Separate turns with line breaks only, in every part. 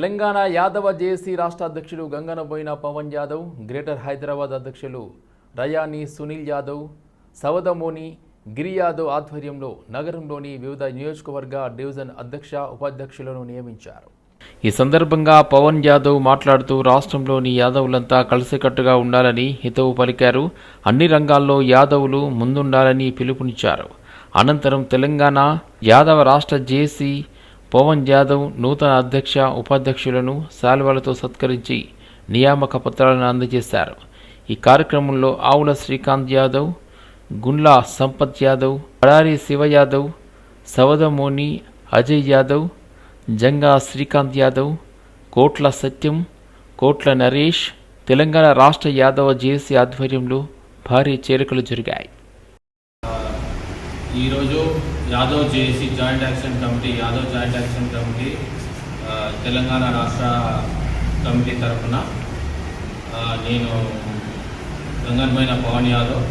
Telangana Yadava JAC రాష్ట్ర అధ్యక్షుడు Ganganaboina Pavan Yadav greater Hyderabad అధ్యక్షులు రయాని సునీల్ యాదవ్ సవదమోని గిరి యాదవ్ ఆధ్వర్యంలో నగరంలోని వివిధ నియోజకవర్గ డివిజన్ అధ్యక్ష ఉపాధ్యక్షులను నియమించారు. ఈ సందర్భంగా పవన్ యాదవ్ మాట్లాడుతూ రాష్ట్రంలోని యాదవులంతా కలిసికట్టుగా ఉండాలని హితవు పలికారు. అన్ని రంగాల్లో యాదవులు ముందుండాలని పిలుపునిచ్చారు. అనంతరం తెలంగాణ యాదవ రాష్ట్ర జేసీ పవన్ యాదవ్ నూతన అధ్యక్ష ఉపాధ్యక్షులను శాల్వాలతో సత్కరించి నియామక పత్రాలను అందజేశారు. ఈ కార్యక్రమంలో ఆవుల శ్రీకాంత్ యాదవ్ గుండ్లా సంపత్ యాదవ్ పడారి శివ యాదవ్ సవదమోని అజయ్ యాదవ్ జంగా శ్రీకాంత్ యాదవ్ కోట్ల సత్యం కోట్ల నరేష్ తెలంగాణ రాష్ట్ర యాదవ జేసీ ఆధ్వర్యంలో భారీ చేరికలు జరిగాయి.
ఈరోజు Yadav JAC joint action committee Yadav joint action committee Telangana రాష్ట్ర కమిటీ తరఫున నేను గంగన్మైన పవన్ యాదవ్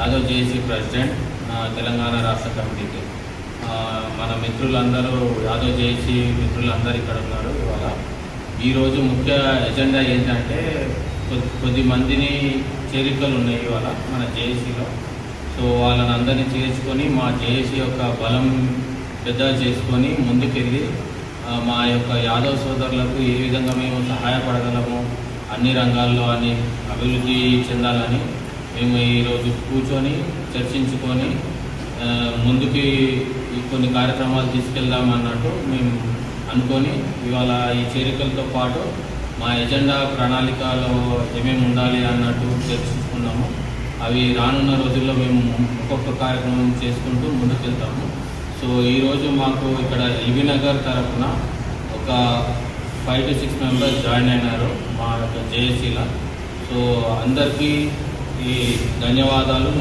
యాదవ్ జేఏసీ ప్రెసిడెంట్ తెలంగాణ రాష్ట్ర కమిటీకి. మన మిత్రులందరూ యాదవ్ జేఏసీ మిత్రులందరూ ఇక్కడ ఉన్నారు ఇవాళ. ఈరోజు ముఖ్య ఎజెండా ఏంటంటే కొద్ది కొద్ది మందిని చేరికలు ఉన్నాయి ఇవాళ మన జేఏసీలో. సో వాళ్ళని అందరినీ చేర్చుకొని మా జేఏసీ యొక్క బలం పెద్ద చేసుకొని ముందుకెళ్ళి మా యొక్క యాదవ్ సోదరులకు ఏ విధంగా మేము సహాయపడగలము అన్ని రంగాల్లో అని అభివృద్ధి చెందాలని మేము ఈరోజు కూర్చొని చర్చించుకొని ముందుకి కొన్ని కార్యక్రమాలు తీసుకెళ్దాం అన్నట్టు మేము అనుకొని ఇవాళ ఈ చేరికలతో పాటు మా ఎజెండా ప్రణాళికలో ఏమేమి ఉండాలి అన్నట్టు చర్చించుకున్నాము అవి రానున్న రోజుల్లో మేము ఒక్కొక్క కార్యక్రమం చేసుకుంటూ ముందుకెళ్తాము. సో ఈరోజు మాకు ఇక్కడ ఎల్బీ నగర్ తరఫున ఒక five to six members join అయినారు మా యొక్క జేఏసీలో. సో అందరికీ ఈ ధన్యవాదాలు.